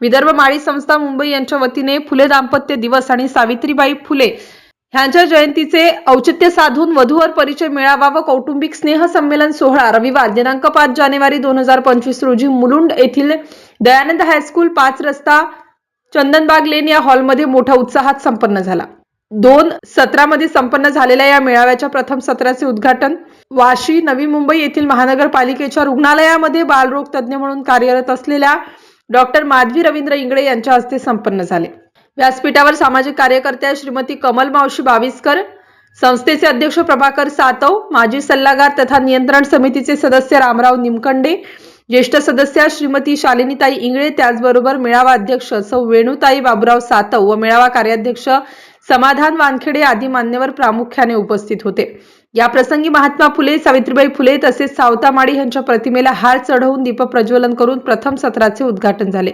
विदर्भ माळी संस्था मुंबई यांच्या वतीने फुले दाम्पत्य दिवस आणि सावित्रीबाई फुले ह्यांच्या जयंतीचे औचित्य साधून वधूवर परिचय मेळावा व कौटुंबिक स्नेह संमेलन सोहळा रविवार दिनांक पाच जानेवारी दोन हजार पंचवीस रोजी मुलुंड येथील दयानंद हायस्कूल पाच रस्ता चंदनबाग लेन या हॉलमध्ये मोठ्या उत्साहात संपन्न झाला. दोन सत्रामध्ये संपन्न झालेल्या या मेळाव्याच्या प्रथम सत्राचे उद्घाटन वाशी नवी मुंबई येथील महानगरपालिकेच्या रुग्णालयामध्ये बालरोग तज्ज्ञ म्हणून कार्यरत असलेल्या डॉक्टर माधवी रवींद्र इंगळे यांच्या हस्ते संपन्न झाले. व्यासपीठावर सामाजिक कार्यकर्त्या श्रीमती कमल मावशी बाविस्कर संस्थेचे अध्यक्ष प्रभाकर सातव माजी सल्लागार तथा नियंत्रण समितीचे सदस्य रामराव निमकंडे ज्येष्ठ सदस्या श्रीमती शालिनीताई इंगळे त्याचबरोबर मेळावा अध्यक्ष सौ वेणुताई बाबुराव सातव व मेळावा कार्याध्यक्ष समाधान वानखेडे आदी मान्यवर प्रामुख्याने उपस्थित होते. या प्रसंगी महात्मा फुले सावित्रीबाई फुले तसेच सावतामाळी यांच्या प्रतिमेला हार चढवून दीप प्रज्वलन करून प्रथम सत्राचे उद्घाटन झाले.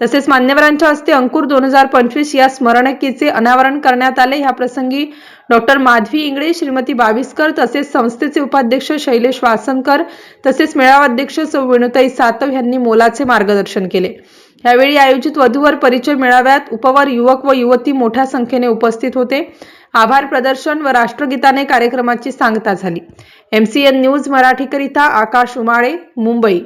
तसेच मान्यवरांच्या हस्ते अंकुर दोन हजार पंचवीस या स्मरणिकेचे अनावरण करण्यात आले. या प्रसंगी डॉक्टर माधवी इंगळे श्रीमती बाविस्कर तसेच संस्थेचे उपाध्यक्ष शैलेश वासनकर तसेच मेळावा अध्यक्ष सौ. वेणुताई सातव यांनी मोलाचे मार्गदर्शन केले. यावेळी आयोजित वधूवर परिचय मेळाव्यात उपवर युवक व युवती मोठ्या संख्येने उपस्थित होते. आभार प्रदर्शन व राष्ट्रगीताने कार्यक्रमाची सांगता झाली. एमसीएन न्यूज मराठीकरिता आकाश उमाळे मुंबई.